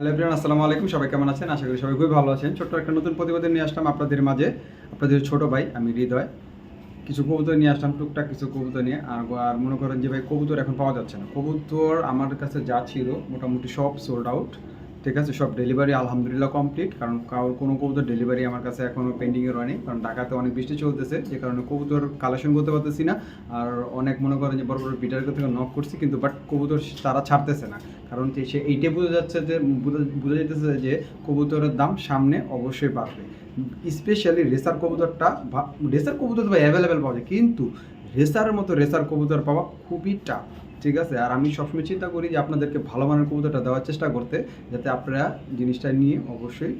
Hello everyone, আসসালামু আলাইকুম। সবাই কেমন আছেন? আশা করি সবাই খুবই ভালো আছেন। ছোট্ট একটা নতুন প্রতিবেদন নিয়ে আসলাম আপনাদের মাঝে। আপনাদের ছোট ভাই, আমি হৃদয়। কিছু কবুতর নিয়ে আসলাম, টুকটাক কিছু কবুতর নিয়ে। আর আর মনে করেন যে ভাই, কবুতর এখন পাওয়া যাচ্ছে না। কবুতর আমার কাছে যা ছিল, মোটামুটি সব সোল্ড আউট ঠিক আছে, সব ডেলিভারি আলহামদুলিল্লাহ কমপ্লিট কারণ কোনো কবুতর ডেলিভারি আমার কাছে এখনও পেন্ডিংয়ে রয়নি, কারণ ঢাকাতে অনেক বৃষ্টি চলতেছে, যে কারণে কবুতর কালেকশন করতে পারতেছি না, আর অনেক মনে করেন যে বড় বড় বিটার থেকে নক করছি, কিন্তু বাট কবুতর তারা ছাড়তেছে না, কারণ সে এইটাই বোঝা যাচ্ছে যে, বোঝা- যেতেছে যে কবুতরের দাম সামনে অবশ্যই বাড়বে। স্পেশালি রেসার কবুতরটা রেসার কবুতর তো অ্যাভেলেবেল পাওয়া যায়, কিন্তু রেসারের মতো রেসার কবুতর পাওয়া খুবই টাফ ঠিক আছে? আর আমি সবসময় চিন্তা করি যে আপনাদেরকে ভালো মানের কবুতরটা দেওয়ার চেষ্টা করতে, যাতে আপনারা জিনিসটা নিয়ে অবশ্যই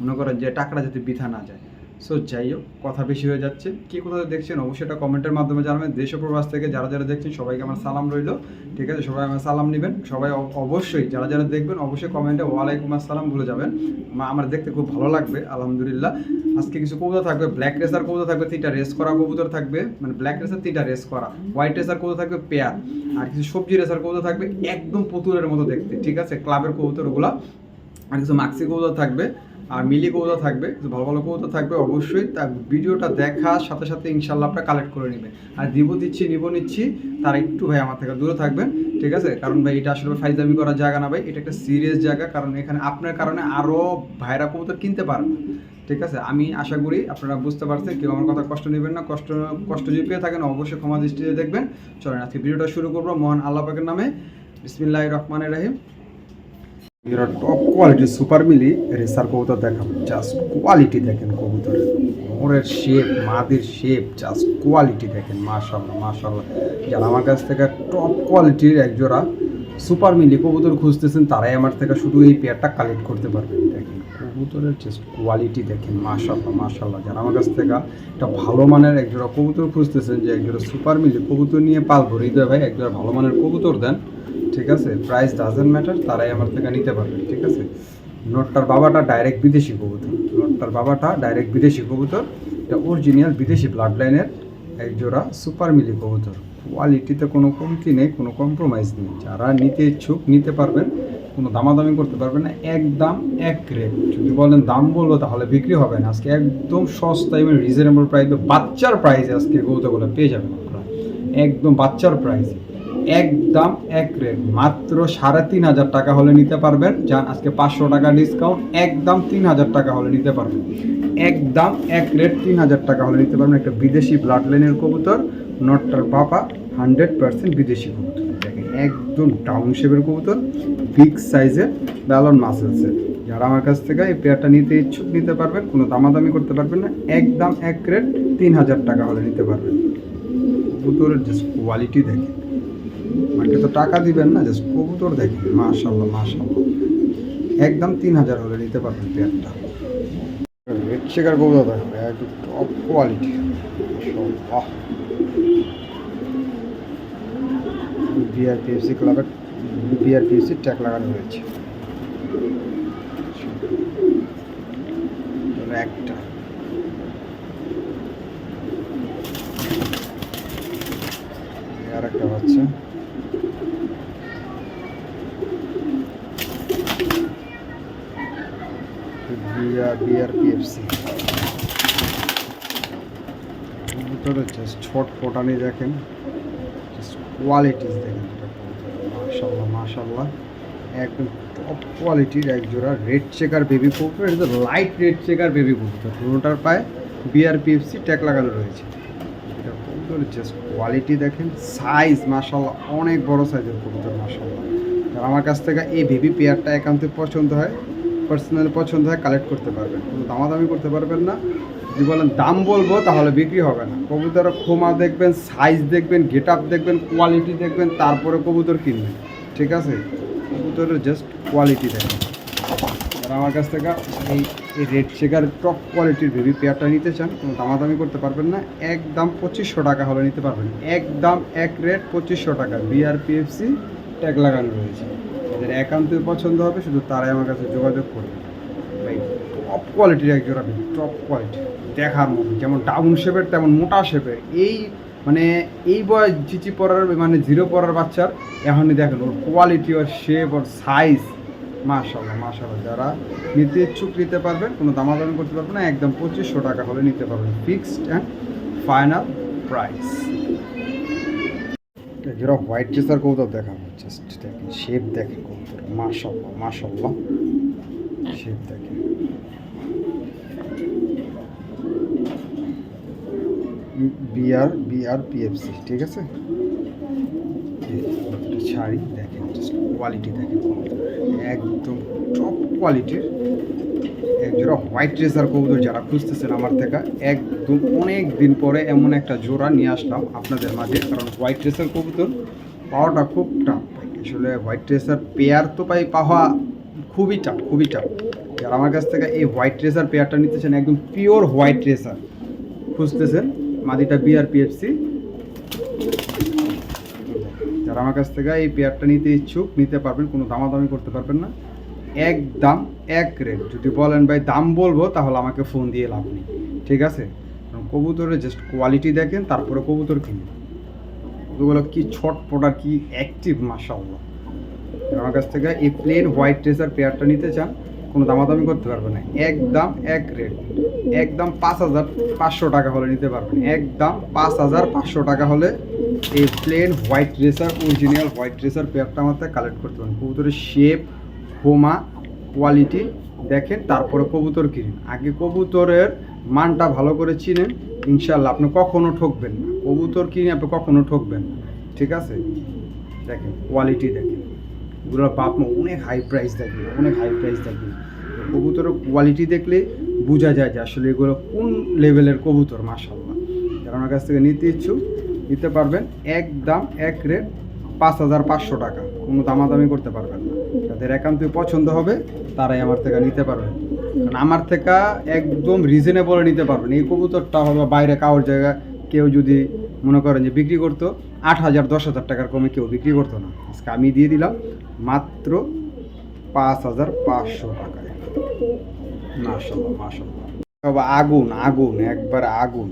মনে করেন যে টাকাটা যাতে বৃথা না যায়। সো যাই হোক কথা বেশি হয়ে যাচ্ছে। কি কোথাও দেখছেন অবশ্যই এটা কমেন্টের মাধ্যমে জানাবেন। দেশ প্রবাস থেকে যারা যারা দেখছেন, সবাইকে আমার সালাম রইল। ঠিক আছে, সবাই আমার সালাম নেবেন। সবাই অবশ্যই যারা যারা দেখবেন, অবশ্যই কমেন্টে ওয়ালাইকুম আসসালাম বলে যাবেন। আমার দেখতে খুব ভালো লাগবে, আলহামদুলিল্লাহ। আজকে কিছু কবুতর থাকবে ব্ল্যাক রেসার কবুতর থাকবে, তিনটা রেস করা কবুতর থাকবে। মানে ব্ল্যাক রেসার তিনটা রেস করা। হোয়াইট রেসার কবুতর থাকবে পেয়ার আর কিছু সবজি রেসার কবুতর থাকবে, একদম পুতুলের মতো দেখতে। ঠিক আছে ক্লাবের কবুতর ওগুলা। আর কিছু মাক্সি কবুতর থাকবে। আর মিলি কৌতা থাকবে ভালো ভালো কবুতর থাকবে, অবশ্যই তার ভিডিওটা দেখার সাথে সাথে ইনশাল্লাহ আপনারা কালেক্ট করে নেবেন। আর দিব দিচ্ছি, নিব নিচ্ছি, তার একটু ভাই আমার থেকে দূরে থাকবেন, ঠিক আছে? কারণ ভাই এটা আসলে ফাইজামি করার জায়গা না ভাই, এটা একটা সিরিয়াস জায়গা, কারণ এখানে আপনার কারণে আরও ভাইরা কবুতর কিনতে পারবে ঠিক আছে? আমি আশা করি আপনারা বুঝতে পারছেন, কেউ আমার কথা কষ্ট নেবেন না, কষ্ট কষ্ট যদি পেয়ে থাকেন, অবশ্যই ক্ষমা দৃষ্টিতে দেখবেন। চলেন আজকে ভিডিওটা শুরু করব মহান আল্লাহ পাকের নামে। বিসমিল্লাহ রহমানের রাহিম। এরা টপ কোয়ালিটি সুপার মিলি রেসার কবুতর দেখাবো। জাস্ট কোয়ালিটি দেখেন কবুতরের। মোড়ের শেপ মাদের শেপ জাস্ট কোয়ালিটি দেখেন মাশাল্লাহ মাশাল্লাহ যারা আমার কাছ থেকে টপ কোয়ালিটির একজোড়া সুপার মিলি কবুতর খুঁজতেছেন, তারাই আমার থেকে শুধু এই পেয়ারটা কালেক্ট করতে পারবেন। দেখেন, কবুতরের জাস্ট কোয়ালিটি দেখেন মাশাল্লাহ মাশাল্লাহ যারা আমার কাছ থেকে একটা ভালো মানের একজোড়া কবুতর খুঁজতেছেন, যে একজোড়া সুপার মিলি কবুতর নিয়ে পালবো, হৃদয় ভাই, একজোড়া ভালো মানের কবুতর দেন। ঠিক আছে? প্রাইস ডাজেন্ট ম্যাটার তারাই আমার থেকে নিতে পারবে, ঠিক আছে? নোটটার বাবাটা ডাইরেক্ট বিদেশি কবুতর। নোটটার বাবাটা ডাইরেক্ট বিদেশি কবুতর। এটা অরিজিনাল বিদেশি ব্লাড লাইনের এক জোড়া সুপার মিলি কবুতর। কোয়ালিটিতে কোনো কমতি নেই, কোনো কম্প্রোমাইজ নেই। যারা নিতে ইচ্ছুক, নিতে পারবেন, কোনো দামাদামি করতে পারবেন না, একদম এক রেট যদি বলেন দাম বলব, তাহলে বিক্রি হবে না। আজকে একদম সস্তা এবং রিজনেবল প্রাইস বাচ্চার প্রাইসে আজকে কবুতরগুলো পেয়ে যাবেন আপনারা। একদম বাচ্চার প্রাইসে একদম এক রেট মাত্র সাড়ে তিন হাজার টাকা হলে নিতে পারবেন। যান আজকে পাঁচশো টাকা ডিসকাউন্ট একদম তিন হাজার টাকা হলে নিতে পারবেন। একদম এক রেট তিন হাজার টাকা হলে নিতে পারবেন একটা বিদেশি ব্লাড লাইনের কবুতর, নটটার বাবা হান্ড্রেড পার্সেন্ট বিদেশি কবুতর। দেখেন, একদম ডাউন শেপের কবুতর বিগ সাইজের ব্যালন মাসেলসের যারা আমার কাছ থেকে এই পেয়ারটা নিতে ইচ্ছুক, নিতে পারবেন, কোনো দামাদামি করতে পারবেন না। একদম এক রেট তিন হাজার টাকা হলে নিতে পারবেন। কবুতরের জাস্ট কোয়ালিটি দেখেন। আমাকে তো টাকা দিবেন না জাস্ট কবুতর দেখেন মাশাল্লাহ মাশাল্লাহ একদম তিন হাজার হলে নিতে পারবেন পেয়ারটা। শেখার কবুতর দেখেন একদম টপ কোয়ালিটি বিআরপিএফসি ক্লাবের বিআরপিএফসি ট্যাগ লাগানো তাহলে একটা। আর একটা বাচ্চা। বিআরপিএফসি কবুতরের জাস্ট ছট ফোটানি দেখেন। জাস্ট কোয়ালিটিস দেখেন মাশাল্লাহ মাশাল্লাহ একদম টপ কোয়ালিটির এক জোড়া রেড চেকার বেবি কবুতর এটা লাইট রেড চেকার বেবি কবুতর পুরোটার পায়ে বিআরপিএফসি ট্যাগ লাগানো রয়েছে। এটা কবুতরের জাস্ট কোয়ালিটি দেখেন। সাইজ মাশাল্লাহ অনেক বড় সাইজের কবুতর মাশাল্লাহ আমার কাছ থেকে এই বেবি পেয়ারটা একান্তে পছন্দ হয়। পার্সোনালি পছন্দ হয় কালেক্ট করতে পারবেন। দামাদামি করতে পারবেন না। যদি বলেন দাম বলব, তাহলে বিক্রি হবে না। কবুতরের খোমা দেখবেন সাইজ দেখবেন গেট আপ দেখবেন কোয়ালিটি দেখবেন, তারপরে কবুতর কিনবেন। ঠিক আছে? কবুতরের জাস্ট কোয়ালিটি দেখবেন আর আমার কাছ থেকে এই রেড শেকার টপ কোয়ালিটির বেবি পেয়ারটা নিতে চান, কোনো দামাদামি করতে পারবেন না। একদম পঁচিশশো টাকা হলে নিতে পারবেন। একদম এক রেট পঁচিশশো টাকা। বিআরপিএফসি ট্যাগ লাগানো রয়েছে। এদের একান্তই পছন্দ হবে, শুধু তারাই আমার কাছে যোগাযোগ করবে। ভাই টপ কোয়ালিটির এক জোড়া টপ কোয়ালিটি দেখার মতো, যেমন ডাউন শেপের তেমন মোটা শেপের এই মানে এই বয়স চিচি পড়ার মানে জিরো পড়ার বাচ্চার, এখনই দেখেন ওর কোয়ালিটি ওর শেপ ওর সাইজ মাশাল্লাহ মাশাল্লাহ যারা নিতে ইচ্ছুক নিতে পারবেন, কোনো দামাদামি করতে পারবেন না, একদম পঁচিশশো টাকা হলে নিতে পারবেন। ফিক্সড অ্যান্ড ফাইনাল প্রাইস যেটা হোয়াইট ড্রেসার কৌতুক দেখাবো জাস্ট দেখেন শেপ দেখেন কৌতুক মাশাল্লাহ মাশাল্লাহ শেপ দেখেন। বিআর বিআর পিএফসি ঠিক আছে? শাড়ি দেখেন কোয়ালিটি দেখেন একদম টপ কোয়ালিটির একজোড়া হোয়াইট ড্রেসার কবুতর যারা খুঁজতেছেন আমার থেকে, একদম অনেক দিন পরে এমন একটা জোড়া নিয়ে আসলাম আপনাদের মাঝে, কারণ হোয়াইট ড্রেসার কবুতর পাওয়াটা খুব টাফ আসলে হোয়াইট ড্রেসার পেয়ার তো পাই পাওয়া খুবই টাফ খুবই টাফ যারা আমার কাছ থেকে এই হোয়াইট ড্রেসার পেয়ারটা নিতেছেন, একদম পিওর হোয়াইট ড্রেসার খুঁজতেছেন, মাদিটা বিআরপিএফসি যারা আমার কাছ থেকে এই পেয়ারটা নিতে ইচ্ছুক, নিতে পারবেন, কোনো দামাদামি করতে পারবেন না। এক দাম, এক রেট যদি বলেন, ভাই, দাম বলব, তাহলে আমাকে ফোন দিয়ে লাভ নেই। ঠিক আছে? কবুতরের জাস্ট কোয়ালিটি দেখেন, তারপরে কবুতর কিনুন ওগুলো কি ছটপট আর কি অ্যাক্টিভ মাসাল্লাহ আমার কাছ থেকে এই প্লেন হোয়াইট ড্রেসার পেয়ারটা নিতে চান, কোনো দামাদামি করতে পারবে না। একদম এক রেট একদম পাঁচ হাজার পাঁচশো টাকা হলে নিতে পারবেন। একদম পাঁচ হাজার পাঁচশো টাকা হলে এই plain white racer original white racer পেয়ারটা আমার কালেক্ট করতে পারেন কবুতরের শেপ হোমা কোয়ালিটি দেখেন, তারপরে কবুতর কিনেন। আগে কবুতরের মানটা ভালো করে চিনেন ইনশাল্লাহ আপনি কখনো ঠকবেন না। কবুতর কিনে আপনি কখনো ঠকবেন না। ঠিক আছে? দেখেন কোয়ালিটি দেখেন। এগুলোর বাপ অনেক হাই প্রাইস দেখেন, অনেক হাই প্রাইস দেখেন। কবুতরের কোয়ালিটি দেখলে বোঝা যায় যে আসলে এগুলো কোন লেভেলের কবুতর মাসাল্লাহ যারা আমার কাছ থেকে নিতে ইচ্ছুক, নিতে পারবেন। এক দাম এক রেট পাঁচ হাজার পাঁচশো টাকা। কোনো দামাদামি করতে পারবেন না। যাদের একান্তই পছন্দ হবে, তারাই আমার থেকে নিতে পারবেন কারণ আমার থেকে একদম রিজনেবল নিতে পারবেন এই কবুতরটা হবে বাইরে কারোর জায়গায় কেউ যদি মনে করেন যে বিক্রি করতো, আট হাজার, দশ হাজার টাকার কমে কেউ বিক্রি করতো না। আজকে আমি দিয়ে দিলাম মাত্র পাঁচ হাজার পাঁচশো টাকায়। মাসাল্লাহ মাসাল্লাহ আগুন আগুন, একবার আগুন।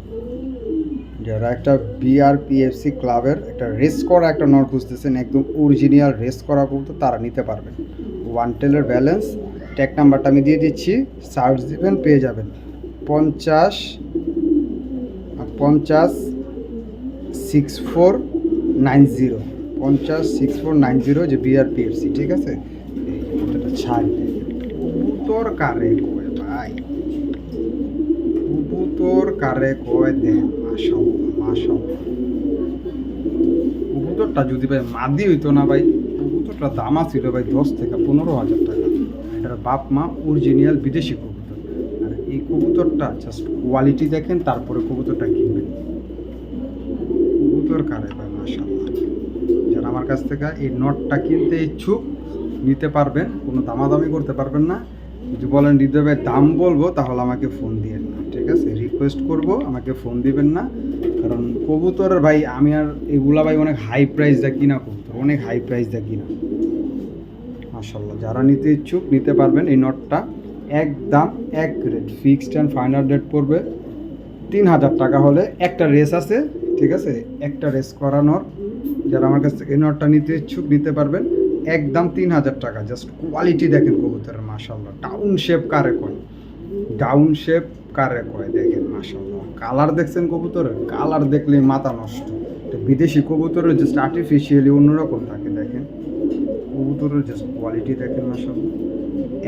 যারা একটা বিআরপিএফসি ক্লাবের একটা রেস করা একটা নট খুঁজতেছেন, একদম অরিজিনাল রেস করা কবুতর তারা নিতে পারবেন। ওয়ান টেলের ব্যালেন্স ট্যাগ নাম্বারটা আমি দিয়ে দিচ্ছি সার্চ দেবেন, পেয়ে যাবেন। পঞ্চাশ পঞ্চাশ সিক্স ফোর নাইন জিরো পঞ্চাশ সিক্স ফোর নাইন জিরো যে বিআরপিএফসি ঠিক আছে? ছাড়। কারে কয় ভাই? কারে কয় দেন? মাশাল্লাহ কবুতরটা যদি ভাই মাদি হইতো না ভাই কবুতরটা দাম ছিল ভাই দশ থেকে পনেরো হাজার টাকা। এটার বাপ মা অরিজিনাল বিদেশি কবুতর। আর এই কবুতরটা জাস্ট কোয়ালিটি দেখেন, তারপরে কবুতরটা কিনবেন। কবুতর কারে ভাই মাশাল্লাহ যারা আমার কাছ থেকে এই নটটা কিনতে ইচ্ছুক, নিতে পারবেন, কোনো দামাদামি করতে পারবেন না। যদি বলেন, হৃদয় দাম বলব, তাহলে আমাকে ফোন দিয়ে না। ঠিক আছে? রিকোয়েস্ট করব, আমাকে ফোন দিবেন না। কারণ কবুতর ভাই, আমি আর এগুলা ভাই অনেক হাই প্রাইস দেয় কিনা কবুতর? অনেক হাই প্রাইস দেয় কিনা? মাশাল্লাহ যারা নিতে ইচ্ছুক, নিতে পারবেন এই নটটা এক দাম, এক rate fixed and final rate পড়বে। তিন হাজার টাকা হলে একটা রেস আছে, ঠিক আছে? একটা রেস করানোর। যারা আমার কাছ থেকে এই নটটা নিতে ইচ্ছুক, নিতে পারবেন। একদম তিন হাজার টাকা জাস্ট কোয়ালিটি দেখেন কবুতরের মাশাল্লাহ ডাউন শেপ কারে কয় ডাউন শেপ কারে কয়? দেখেন মাশাল্লাহ কালার দেখছেন কবুতরের? কালার দেখলে মাথা নষ্ট। বিদেশি কবুতরের জাস্ট আর্টিফিশিয়ালি অন্যরকম থাকে, দেখেন। কবুতরের জাস্ট কোয়ালিটি দেখেন মাশাল্লাহ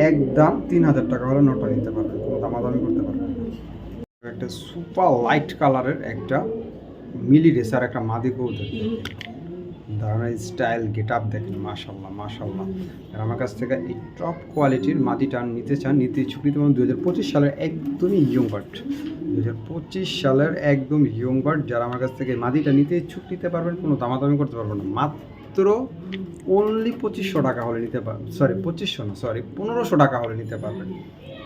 একদম তিন হাজার টাকা হলে নটা নিতে পারবেন, কোনো দামাদামি করতে পারবেন একটা সুপার লাইট কালারের একটা মিলি রেসার একটা মাদি কবুতর। ধরনের স্টাইল গেট আপ দেখেন মাশাল্লাহ মাশাল্লাহ আর আমার কাছ থেকে এই টপ কোয়ালিটির মাটিটা নিতে চান, নিতে ইচ্ছুক নিতে পারেন দু হাজার পঁচিশ সালের একদমই ইয়ং বার্ড দু সালের একদম ইয়ং বার্ড যারা আমার কাছ থেকে মাটিটা নিতে ইচ্ছুক নিতে পারবেন, কোনো দামাদামি করতে পারবেন না। মাত্র অনলি পঁচিশশো টাকা হলে নিতে পারবেন সরি পঁচিশশো না সরি পনেরোশো টাকা হলে নিতে পারবেন।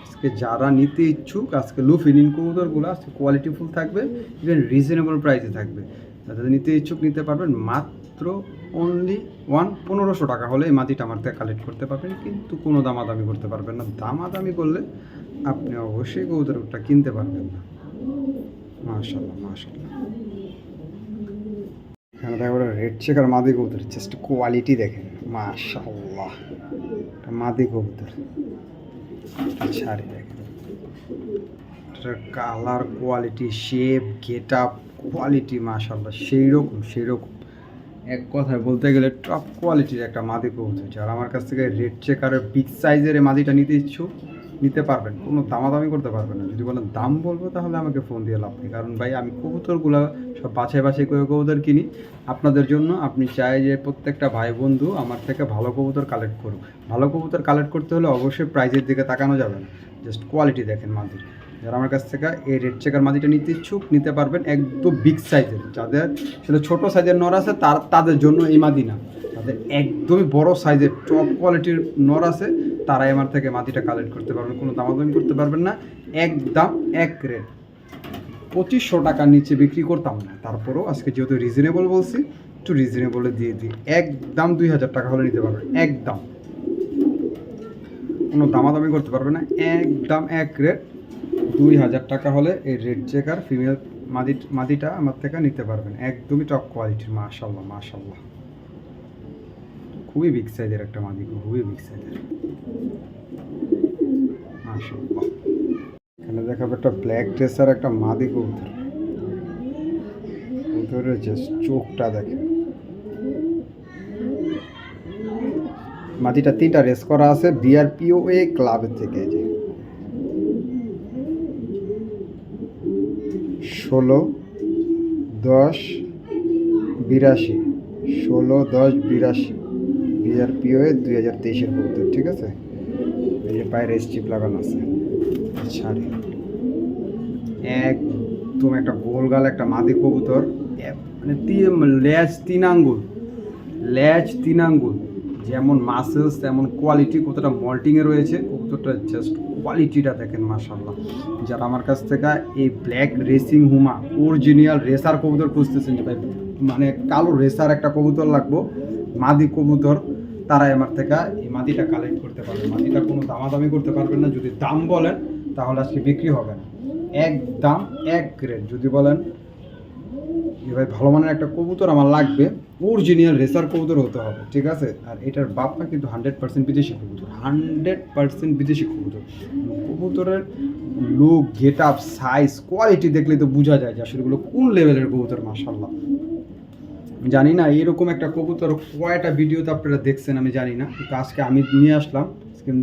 আজকে যারা নিতে ইচ্ছুক, আজকে লু ফিনিন কবুতরগুলো, আজকে কোয়ালিটি ফুল থাকবে ইভেন রিজনেবল প্রাইসে থাকবে। যাদের নিতে ইচ্ছুক নিতে পারবেন, মাত্র অনলি ওয়ান পনেরোশো টাকা হলে এই মাটিটা আমার থেকে কালেক্ট করতে পারবেন, কিন্তু কোনো দামাদামি করতে পারবেন না। দামাদামি করলে আপনি অবশ্যই কবুতরটা কিনতে পারবেন না। মাশাল্লাহ মাশাল্লাহ এখানে দেখো রেড চেকার মাদি কবুতর জাস্ট কোয়ালিটি দেখেন মাশাল্লাহ মাদি কবুতর। ছাড়ি দেখেন। Colour quality shape get up quality মাশাল্লাহ সেই রকম সেই রকম এক কথায় বলতে গেলে টপ কোয়ালিটির একটা মাদি কবুতর, যারা আমার কাছ থেকে রেড চেকারের বিগ সাইজের এই মাদিটা নিতে ইচ্ছুক, নিতে পারবেন। কোনো দামাদামি করতে পারবেন না। যদি বলেন দাম বলব, তাহলে আমাকে ফোন দিয়ে লাভ নেই। কারণ ভাই, আমি কবুতরগুলো সব বাছাই বাছাই করে কবুতর কিনি। আপনাদের জন্য আপনি চাই যে প্রত্যেকটা ভাই বন্ধু আমার থেকে ভালো কবুতর কালেক্ট করুক। ভালো কবুতর কালেক্ট করতে হলে অবশ্যই প্রাইজের দিকে তাকানো যাবে না। জাস্ট কোয়ালিটি দেখেন মাদির। যারা আমার কাছ থেকে এই রেড চেকার মাদিটা নিতে ইচ্ছুক, নিতে পারবেন একদম বিগ সাইজের যাদের সেটা ছোটো সাইজের নর আছে, তার, তাদের জন্য এই মাদি না। তাদের একদমই বড় সাইজের টপ কোয়ালিটির নর আছে, তারাই আমার থেকে মাটিটা কালেক্ট করতে পারবেন, কোনো দামাদামি করতে পারবেন না। এক দাম এক রেট পঁচিশশো টাকার নিচে বিক্রি করতাম না। তারপরেও আজকে যেহেতু রিজনেবল বলছি, একটু রিজনেবলে দিয়ে দিই। একদম দুই হাজার টাকা হলে নিতে পারবেন, একদম। কোনো দামাদামি করতে পারবে না, একদম এক রেট দুই হাজার টাকা হলে এই রেড চেকার ফিমেল মাদি মাদিটা আমার থেকে নিতে পারবেন। একদমই টপ কোয়ালিটির মাশাল্লাহ মাশাল্লাহ খুবই বিগ সাইজের একটা মাদি খুবই বিগ সাইজের এখানে দেখাবো একটা ব্ল্যাক ড্রেসার একটা মাদি কবুতর। যে চোখটা দেখেন। মাটিটা তিনটা রেস করা আছে বিআরপিও এ ক্লাবের থেকে যে। ষোলো, দশ, বিরাশি। ষোলো, দশ, বিরাশি। বিআরপিও এ দুই হাজার তেইশের কবুতর, ঠিক আছে? এই যে পায়ের স্ট্রিপ লাগানো আছে। ছাড়ি। একদম একটা গোলগাল একটা মাদি কবুতর। মানে তিন ল্যাজ তিন আঙ্গুল। ল্যাজ তিন আঙ্গুল। যেমন মাসেলস তেমন কোয়ালিটি কতটা মল্টিংয়ে রয়েছে। কবুতরটা জাস্ট কোয়ালিটিটা দেখেন মাশাল্লাহ যারা আমার কাছ থেকে এই ব্ল্যাক রেসিং হুমা অরিজিনাল রেসার কবুতর খুঁজতেছেন যে ভাই মানে কালো রেসার একটা কবুতর লাগবো, মাদি কবুতর, তারাই আমার থেকে এই মাদিটা কালেক্ট করতে পারবে। মাদিটা কোনো দামাদামি করতে পারবেন না, যদি দাম বলেন, তাহলে আজকে বিক্রি হবে না। এক দাম, এক গ্রেড যদি বলেন, যে ভাই, ভালো মানের একটা কবুতর আমার লাগবে অরিজিনাল রেসার কবুতর হতে হবে, ঠিক আছে? আর এটার বাপটা কিন্তু হান্ড্রেড পার্সেন্ট বিদেশি কবুতর হান্ড্রেড পার্সেন্ট বিদেশি কবুতর। কবুতরের look get up size quality দেখলে তো বোঝা যায় যে আসলে কোন লেভেলের কবুতর মাসাল্লাহ জানি না এরকম একটা কবুতর কয়টা ভিডিওতে আপনারা দেখছেন আমি জানি না, কিন্তু আজকে আমি নিয়ে আসলাম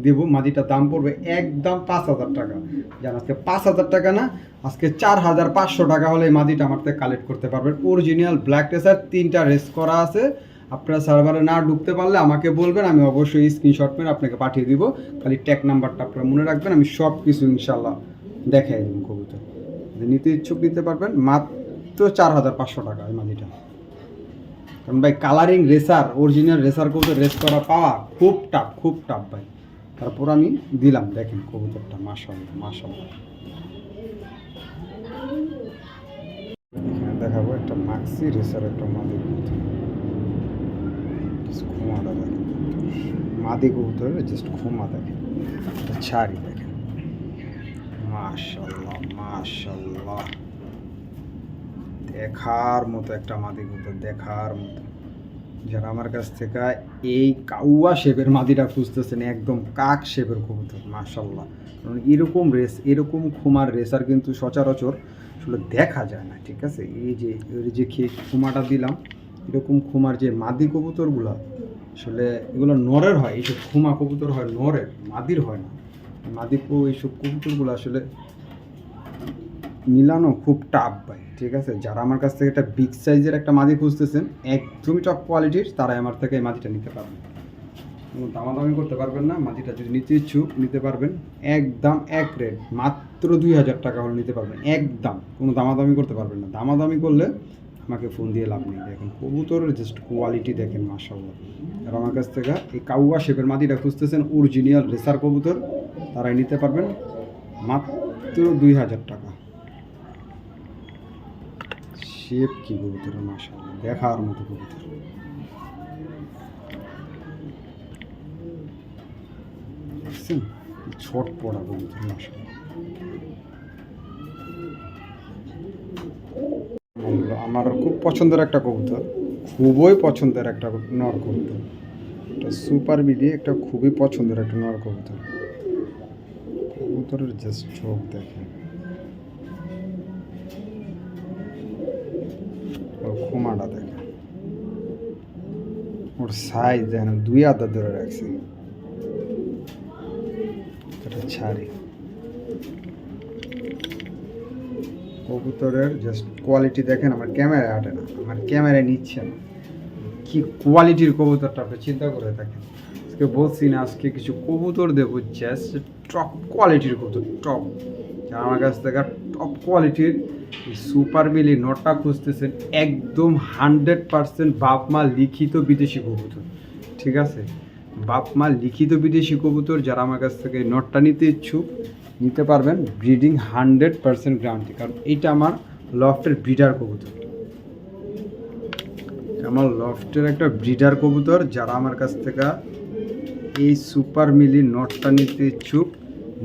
দেবো মাদিটার দাম পড়বে একদম পাঁচ হাজার টাকা। জান, আজকে পাঁচ হাজার টাকা না, আজকে চার হাজার পাঁচশো টাকা হলে মাদিটা আমার থেকে কালেক্ট করতে পারবেন। অরিজিনাল ব্ল্যাক টেসার তিনটা রেস করা আছে। আপনারা সার্ভারে না ঢুকতে পারলে আমাকে বলবেন, আমি অবশ্যই স্ক্রিনশট মেরে আপনাকে পাঠিয়ে দিব। খালি ট্যাগ নাম্বারটা আপনারা মনে রাখবেন, আমি সব কিছু ইনশাল্লাহ দেখাই দেবো কবুতর। নিতে ইচ্ছুক নিতে পারবেন, মাত্র চার হাজার পাঁচশো টাকা এই মাদিটা। কারণ ভাই কালারিং রেসার অরিজিনাল রেসার কবুতর রেস করা পাওয়া খুব টাফ খুব টাফ ভাই। তারপর আমি দিলাম, দেখেন কবুতরটা মাসাল্লাহ মাসাল্লাহ এখানে দেখাবো একটা মাক্সি রেসার একটা মাদি কবুতর। খোমাটা দেখেন মাদি কবুতরের জাস্ট খোমা দেখেন একটা ছাড়ি দেখেন। মাশাল্লাহ মাশাল্লাহ দেখার মতো একটা মাদি কবুতর দেখার মতো। যারা আমার কাছ থেকে এই কাউয়া শেপের মাদিটা খুঁজতেছেন, একদম কাক শেপের কবুতর মাশাল্লাহ কারণ এরকম রেস, এরকম খুমার রেসার কিন্তু সচরাচর আসলে দেখা যায় না, ঠিক আছে? এই যে এই যে খেয়ে খুমাটা দিলাম, এরকম খুমার যে মাদি কবুতরগুলো, আসলে এগুলো নরের হয়, এইসব খুমা কবুতর হয় নরের, মাদির হয় না। মাদি এইসব কবুতরগুলো আসলে মিলানো খুব টাফ ভাই, ঠিক আছে? যারা আমার কাছ থেকে একটা বিগ সাইজের একটা মাদি খুঁজতেছেন, একদমই টপ কোয়ালিটির তারাই আমার থেকে এই মাদিটা নিতে পারবেন। কোনো দামাদামি করতে পারবেন না, মাদিটা যদি নিতে ইচ্ছুক, নিতে পারবেন। একদম এক রেট মাত্র দুই হাজার টাকা হলে নিতে পারবেন, একদম। কোনো দামাদামি করতে পারবেন না। দামাদামি করলে আমাকে ফোন দিয়ে লাভ নেই। দেখেন, কবুতরের জাস্ট কোয়ালিটি দেখেন মাসাল্লাহ আর আমার কাছ থেকে এই কাউয়া শেপের মাদিটা খুঁজতেছেন অরিজিনাল রেসার কবুতর, তারাই নিতে পারবেন, মাত্র দুই হাজার টাকা। শেপ কি কবুতরের মাসাল্লাহ দেখার মতো কবুতর। দেখছেন? ছট পড়া কবুতর মাসাল্লাহ আমার খুব পছন্দের একটা কবুতর, খুবই পছন্দের একটা নর কবুতর। একটা সুপার মিলিয়ে একটা খুবই পছন্দের একটা নর কবুতর। কবুতরের জাস্ট চোখ দেখেন ওর খুমাটা দেখেন ওর সাইজ দেখেন দুই আদা ধরে রাখছি। ছাড়ি। কবুতরের জাস্ট কোয়ালিটি দেখেন, আমার ক্যামেরায় আটে না, আমার ক্যামেরায় নিচ্ছে না। কি কোয়ালিটির কবুতরটা আপনি চিন্তা করে থাকেন? আজকে বলছি না, আজকে কিছু কবুতর দেবো জাস্ট টপ কোয়ালিটির কবুতর টপ আমার কাছ থেকে টপ কোয়ালিটির সুপার মিলি নটটা খুঁজতেছেন, একদম হান্ড্রেড পার্সেন্ট বাপ মা লিখিত বিদেশি কবুতর, ঠিক আছে? বাপ মা লিখিত বিদেশি কবুতর যারা আমার কাছ থেকে নটটা নিতে ইচ্ছুক, নিতে পারবেন ব্রিডিং হান্ড্রেড পার্সেন্ট গ্রান্টি কারণ এইটা আমার লফটের ব্রিডার কবুতর। আমার লফটের একটা ব্রিডার কবুতর যারা আমার কাছ থেকে এই সুপার মিলি নটটা নিতে ইচ্ছুক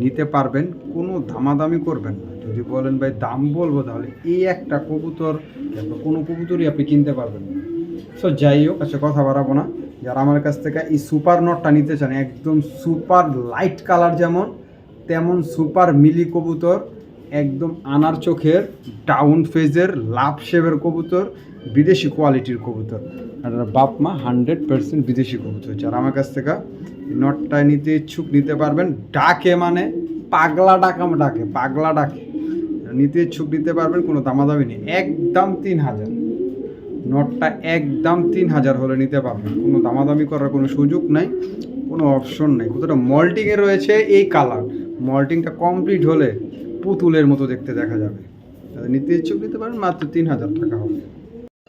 নিতে পারবেন, কোনো দামাদামি করবেন না। যদি বলেন, ভাই, দাম বলব তাহলে এই একটা কবুতর কিংবা কোনো কবুতরই আপনি কিনতে পারবেন না। সো যাই হোক আচ্ছা কথা বাড়াবো না। যারা আমার কাছ থেকে এই সুপার নটটা নিতে চান, একদম সুপার লাইট কালার যেমন, তেমন সুপার মিলি কবুতর একদম আনার চোখের ডাউন ফেজের লাভ শেপের কবুতর, বিদেশি কোয়ালিটির কবুতর। আর বাপ মা হান্ড্রেড পার্সেন্ট বিদেশি কবুতর। যারা আমার কাছ থেকে নটটা নিতে ইচ্ছুক নিতে পারবেন, ডাকে মানে পাগলা ডাকা ডাকে, পাগলা ডাকে। নিতে ইচ্ছুক নিতে পারবেন, কোনো দামাদামি নেই। একদম তিন হাজার। নটটা একদম তিন হাজার হলে নিতে পারবেন। কোনো দামাদামি করার কোনো সুযোগ নাই, কোনো অপশন নেই। কতটা মল্টিংয়ে রয়েছে এই কালার মল্টিংটা কমপ্লিট হলে পুতুলের মতো দেখতে দেখা যাবে। তাহলে নিতে ইচ্ছুক নিতে পারেন, মাত্র তিন হাজার টাকা হবে।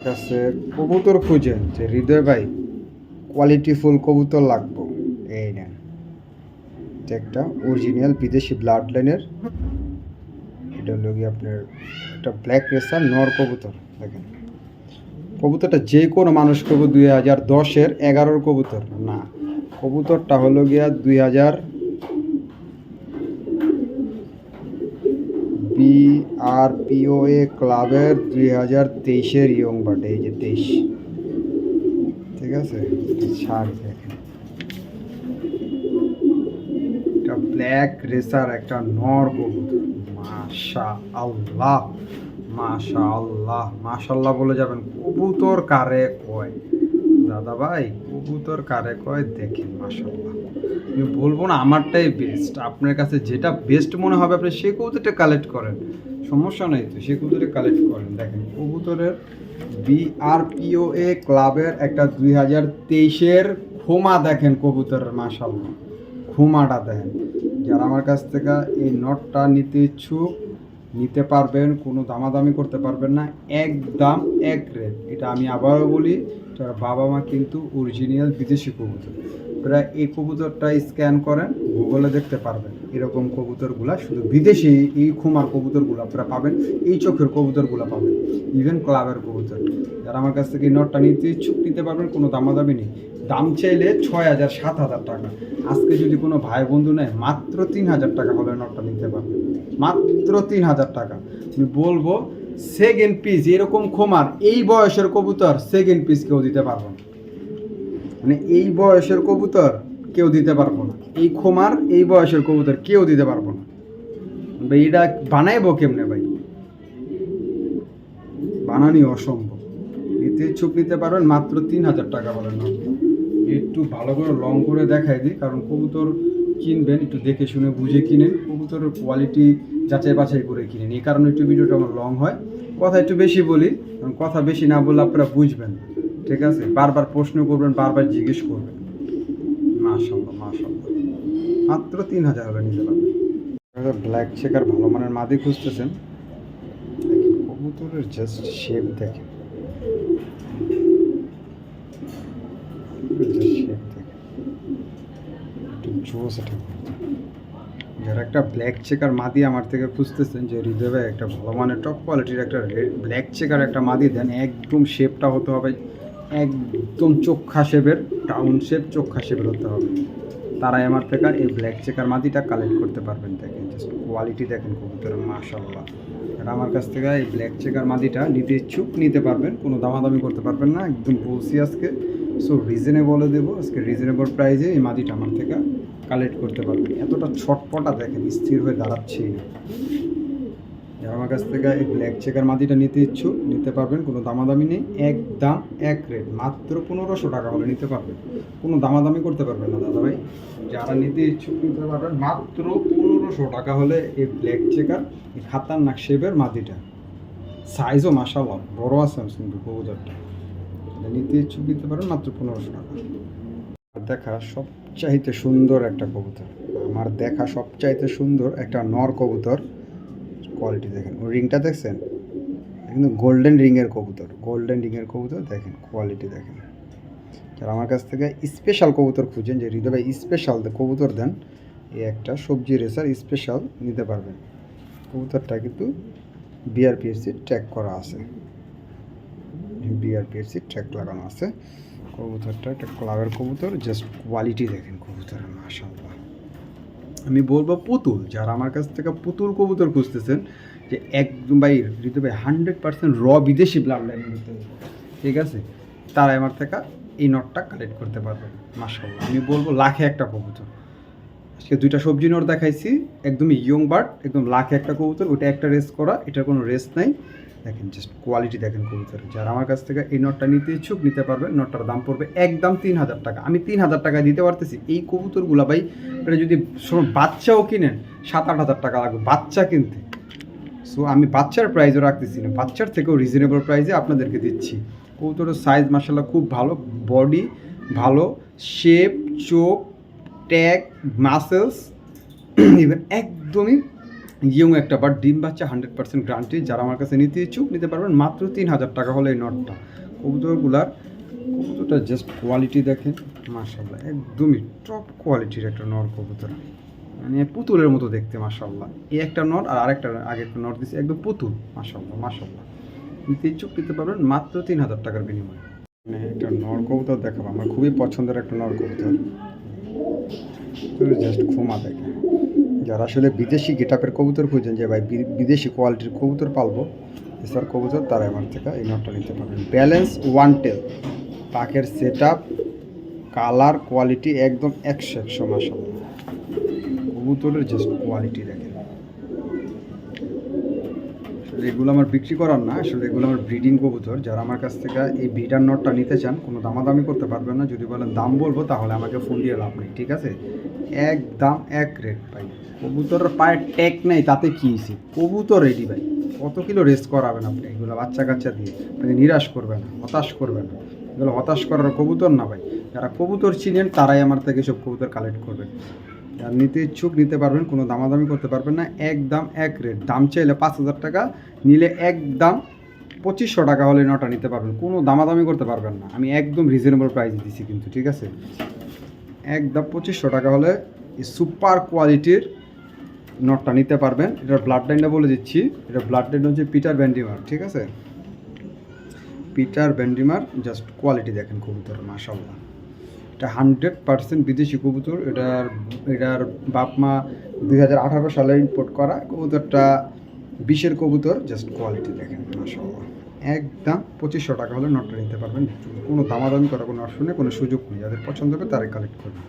কাছে কবুতর খুঁজেন যে হৃদয় ভাই কোয়ালিটিফুল কবুতর লাগবো। এই এটা একটা অরিজিনাল বিদেশি ব্লাড লাইনের এটা হলো গিয়ে আপনার একটা ব্ল্যাক রেসার নর কবুতর, দেখেন। কবুতরটা যে কোনো মানুষ কবু দুই হাজার দশের এগারোর কবুতর, না। কবুতরটা হলো গিয়া দুই হাজার বি আর পিওএ ক্লাবের দুই হাজার তেইশের ইয়ং বাটে এই যে তেইশ। ঠিক আছে? ছাড় একটা ব্ল্যাক রেসার একটা নর কবুতর মাশা আল্লাহ মাশা আল্লাহ মাশাল্লাহ বলে যাবেন। কবুতর কারে কয়? দাদা ভাই কবুতর কারে কয় দেখেন মাশাল্লাহ আমি বলব না, আমারটাই বেস্ট আপনার কাছে যেটা বেস্ট মনে হবে, আপনি সে কবুতরটা কালেক্ট করেন। সমস্যা নেই তো, সে কবুতরটা কালেক্ট করেন। দেখেন, কবুতরের বিআরপিওএ ক্লাবের একটা দুই হাজার তেইশের খোমা দেখেন কবুতরের মাশাল্লাহ খুমাটা দেখেন। যারা আমার কাছ থেকে এই নটটা নিতে ইচ্ছুক নিতে পারবেন, কোনো দামাদামি করতে পারবেন না। এক দাম, এক রেট। এটা আমি আবারও বলি তার বাবা মা কিন্তু অরিজিনাল বিদেশি কবুতর। প্রায় এই কবুতরটা স্ক্যান করেন গুগলে দেখতে পারবেন। এরকম কবুতরগুলা, শুধু বিদেশি এই খুমার কবুতরগুলো আপনারা পাবেন, এই চোখের কবুতরগুলো পাবেন। ইভেন ক্লাবের কবুতর। যারা আমার কাছ থেকে নটটা নিতে ইচ্ছুক, নিতে পারবেন, কোনো দামাদামি নেই। দাম চাইলে ছয় হাজার, সাত হাজার টাকা। আজকে যদি কোনো ভাই বন্ধু নেয়, মাত্র তিন হাজার টাকা হলে নটটা নিতে পারবে। মাত্র তিন হাজার টাকা। আমি বলব সেকেন্ড পিস এরকম খোমার এই বয়সের কবুতর সেকেন্ড পিস কেউ দিতে পারব না। মানে এই বয়সের কবুতর কেউ দিতে পারব না। এই খোমার এই বয়সের কবুতর কেউ দিতে পারব না। ভাই, এটা বানাইবো কেমনে ভাই? বানানি অসম্ভব। নিতে ইচ্ছুক নিতে পারবেন, মাত্র তিন হাজার টাকা বলেন একটু ভালো করে লং করে দেখাই দিই, কারণ কবুতর কিনবেন, একটু দেখে শুনে বুঝে কিনেন। কবুতরের কোয়ালিটি যাচাই বাছাই করে কিনেন এই কারণে একটু ভিডিওটা আমার লং হয়। কথা একটু বেশি বলি, কারণ কথা বেশি না বললে আপনারা বুঝবেন ঠিক আছে? বারবার প্রশ্ন করবেন, বারবার জিজ্ঞেস করবেন। মাশাল্লাহ মাশাল্লাহ মাত্র তিন হাজার হলে নিতে পারবেন। ব্ল্যাক চেকার ভালো মানের মাদি খুঁজতেছেন। কবুতরের জাস্ট শেপ দেখেন। একটু জোস। যারা একটা ব্ল্যাক চেকার মাদি আমার থেকে খুঁজতেছেন যে হৃদয় একটা ভালো মানের টপ কোয়ালিটির একটা ব্ল্যাক চেকার একটা মাদি দেন, একদম শেপটা হতে হবে, একদম চোখা শেপের টাউন শেপ চোখা শেপের হতে হবে তারাই আমার থেকে এই ব্ল্যাক চেকার মাদিটা কালেক্ট করতে পারবেন দেখেন জাস্ট কোয়ালিটি দেখেন কবুতরের মাশাল্লাহ আর আমার কাছ থেকে এই ব্ল্যাক চেকার মাদিটা নিতে ইচ্ছুক, নিতে পারবেন, কোনো দামাদামি করতে পারবেন না, একদম বলছি আজকে সো রিজনেবলে দেবো, আজকে রিজনেবল প্রাইসে এই মাটিটা আমার থেকে কালেক্ট করতে পারবেন এতটা ছটপটা দেখেন, স্থির হয়ে দাঁড়াচ্ছেই না যারা আমার কাছ থেকে এই ব্ল্যাক চেকার মাটিটা নিতে ইচ্ছুক, নিতে পারবেন, কোনো দামাদামি নেই এক দাম এক রেট মাত্র পনেরোশো টাকা হলে নিতে পারবেন। কোনো দামাদামি করতে পারবেন না দাদা ভাই যারা নিতে ইচ্ছুক, নিতে পারবেন, মাত্র পনেরোশো টাকা হলে এই ব্ল্যাক চেকার এই খাতারনাক শেপের মাটিটা। সাইজও মাসাল্লাহ বড় আছে কিন্তু কবুতরটা নিতে ইচ্ছুক দিতে পারেন মাত্র পনেরোশো টাকা। দেখা সবচাইতে সুন্দর একটা কবুতর। আমার দেখা সবচাইতে সুন্দর একটা নর কবুতর। কোয়ালিটি দেখেন ওই রিংটা দেখছেন? কিন্তু গোল্ডেন রিংয়ের কবুতর গোল্ডেন রিংয়ের কবুতর দেখেন কোয়ালিটি দেখেন। যারা আমার কাছ থেকে স্পেশাল কবুতর খুঁজেন, যে হৃদয় ভাই স্পেশাল কবুতর দেন, এই একটা সবজি রেসার স্পেশাল নিতে পারবেন। কবুতরটা কিন্তু বিআরপিএসসি ট্র্যাক করা আছে। বিআরপিএসসি ট্র্যাক লাগানো আছে। কবুতরটা একটা ক্লাবের কবুতর জাস্ট কোয়ালিটি দেখেন কবুতরের মাশাআল্লাহ। আমি বলব পুতুল, যারা আমার কাছ থেকে পুতুল কবুতর খুঁজতেছেন, যে একদম ভাই, ঋতু ভাই হান্ড্রেড পার্সেন্ট র বিদেশি ব্লাড লাইন ঠিক আছে? তারাই আমার থেকে এই নটটা কালেক্ট করতে পারবে, মাশাআল্লাহ। আমি বলব লাখে একটা কবুতর। আজকে দুইটা সবজি নোট দেখাইছি, একদমই ইয়ং বার্ড একদম লাখে একটা কবুতর, ওটা একটা রেস করা, এটার কোনো রেস নাই। দেখেন জাস্ট কোয়ালিটি দেখেন কবুতরের। যারা আমার কাছ থেকে এই নটটা নিতে ইচ্ছুক, নিতে পারবে। নটটার দাম পড়বে একদম তিন হাজার টাকা। আমি তিন হাজার টাকা দিতে পারতেছি। এই কবুতরগুলো ভাই, এটা যদি বাচ্চাও কিনেন, সাত আট হাজার টাকা লাগবে বাচ্চা কিনতে। সো আমি বাচ্চার প্রাইজও রাখতেছি না। বাচ্চার থেকেও রিজনেবল প্রাইজে আপনাদেরকে দিচ্ছি। কবুতরের সাইজ মাসাল্লাহ খুব ভালো। বডি ভালো। শেপ চোখ ট্যাগ মাসেলস ইভেন একদমই ইয়ং একটা বাট ডিম বাচ্চা হান্ড্রেড পার্সেন্ট গ্রান্টি যারা আমার কাছে নিতে ইচ্ছুক, নিতে পারবেন মাত্র তিন হাজার টাকা হলে এই নটটা। কবুতরগুলার কবুতরটা জাস্ট কোয়ালিটি দেখেন মার্শাল্লাহ একদমই টপ কোয়ালিটির একটা নর কবুতর। মানে পুতুলের মতো দেখতে মার্শাল্লাহ এই একটা নট আর আরেকটা আগে একটা নট দিচ্ছে একদম পুতুল মার্শাল্লাহ মার্শাল্লাহ নিতে ইচ্ছুক, নিতে পারবেন মাত্র তিন হাজার টাকার বিনিময়ে। মানে একটা নর কবুতর দেখাবো, আমার খুবই পছন্দের একটা নর কবুতর। জাস্ট ঘুমা দেখে যারা আসলে বিদেশি গেটাপের কবুতর খুঁজছেন যে ভাই বিদেশি কোয়ালিটির কবুতর পালবো এসব কবুতর, তারা আমার থেকে এই নটটা নিতে পারবেন। ব্যালেন্স ওয়ান টেল পাকের সেট কালার কোয়ালিটি একদম একশো একশো মাসাল কবুতরের জাস্ট কোয়ালিটি আসলে এগুলো আমার বিক্রি করার না, আসলে এগুলো আমার ব্রিডিং কবুতর। যারা আমার কাছ থেকে এই ব্রিডার নটটা নিতে চান, কোনো দামাদামি করতে পারবেন না। যদি বলেন দাম বলব, তাহলে আমাকে ফোন দিয়ে লাভ নেই, ঠিক আছে? এক দাম, এক রেট ভাই। কবুতরের পায়ে ট্যাগ নেই, তাতে কী কবুতর রেডি ভাই। কত কিলো রেস্ট করাবেন আপনি? এগুলো বাচ্চা কাচ্চা দিয়ে। আপনাকে নিরাশ করবে না, হতাশ করবে না। এগুলো হতাশ করার কবুতর না ভাই। যারা কবুতর চিনেন, তারাই আমার থেকে সব কবুতর কালেক্ট করবেন যারা নিতে ইচ্ছুক, নিতে পারবেন, কোনো দামাদামি করতে পারবেন না। এক দাম, এক রেট। দাম চাইলে পাঁচ হাজার টাকা, নিলে এক দাম পঁচিশশো টাকা হলে নটা নিতে পারবেন। কোনো দামাদামি করতে পারবেন না। আমি একদম রিজনেবল প্রাইস দিচ্ছি কিন্তু, ঠিক আছে? একদম পঁচিশশো টাকা হলে সুপার কোয়ালিটির নটটা নিতে পারবেন। এটার ব্লাড লাইনটা বলে দিচ্ছি। এটা ব্লাড লাইন হচ্ছে পিটার ব্যান্ডিমার ঠিক আছে? পিটার ব্যান্ডিমার জাস্ট কোয়ালিটি দেখেন কবুতর মাশাল্লাহ এটা হান্ড্রেড পার্সেন্ট বিদেশি কবুতর। এটার এটার বাপ মা দুই হাজার আঠারো সালে ইম্পোর্ট করা। কবুতরটা বিশের কবুতর জাস্ট কোয়ালিটি দেখেন মাসাল্লাহ একদম পঁচিশশো টাকা হলে নটটা নিতে পারবেন। কোনো দামাদামি করা কোনো অপশনে কোনো সুযোগ নেই। যাদের পছন্দ হবে তারাই কালেক্ট করবেন